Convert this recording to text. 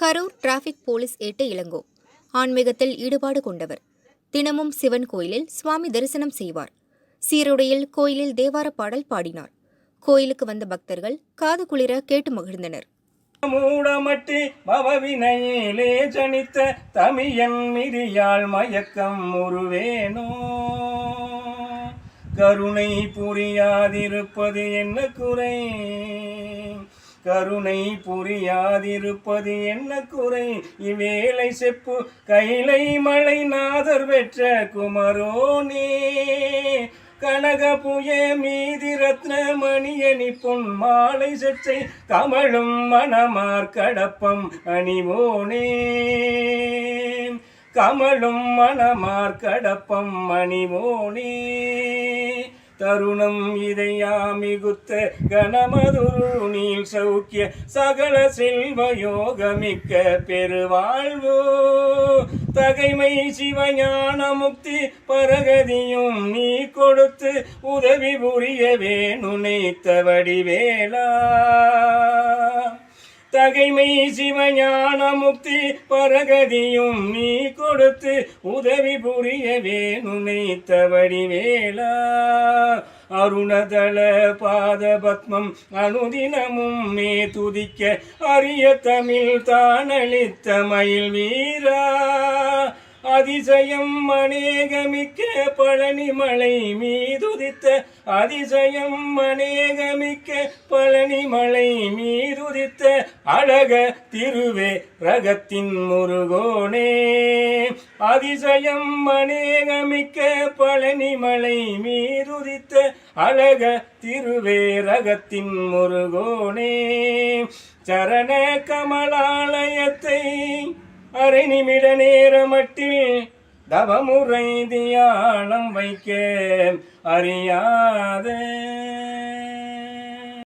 Karur traffic police ஏட்டு இளங்கோ. ஆன்மீகத்தில் ஈடுபாடு கொண்டவர். தினமும் சிவன் கோயிலில் சுவாமி தரிசனம் செய்வார். சீருடையில் கோயிலில் தேவார பாடல் பாடினார். கோயிலுக்கு வந்த பக்தர்கள் காது குளிர கேட்டு மகிழ்ந்தனர். மூடமட்டி பவவினையிலே ஜனித்த தமியன் மிதியாள் மயக்கம் உருவேனோ. கருணை புரியாதிருப்பது என்ன குறை? கருணை புரியாதிருப்பது என்ன குறை? இவ்வேளை செப்பு கைலை மலை நாதர் பெற்ற குமரோனே. கனக புய மீதி ரத்னமணியணி பொன் மாலை சச்சை கமழும் மணமார் கடப்பம் அணிவோனே. கமழும் மணமார் கடப்பம் அணிவோனே. தருணம் இதையா மிகுத்த கணமதுரு சௌக்கிய சகல செல்வ யோகமிக்க பெருவாழ்வோ. தகைமை சிவஞான முக்தி பரகதியும் நீ கொடுத்து உதவி புரிய வேணுனைத்த வடிவேலா. தகைமை சிவஞான முக்தி பரகதியும் நீ கொடுத்து உதவி புரியவே நுனைத்த வடிவேலா அருணதள பாத பத்மம் அனுதினமும் மே துதிக்க அரிய தமிழ் தானளித்த மயில் வீரா. அதிசயம் அநேகமிக்க பழனி மலை மீதுதித்த அதிசயம் அநேகமிக்க பழனி மலை மீதுதித்த அழக திருவே ரகத்தின் முருகோனே. அதிசயம் அநேகமிக்க பழனி மலை மீதுதித்த அழக திருவே ரகத்தின் முருகோனே. சரண கமலாலயத்தை அரை நிமிட நேர மட்டில் தவமுறை தியானம் வைக்க அறியாதே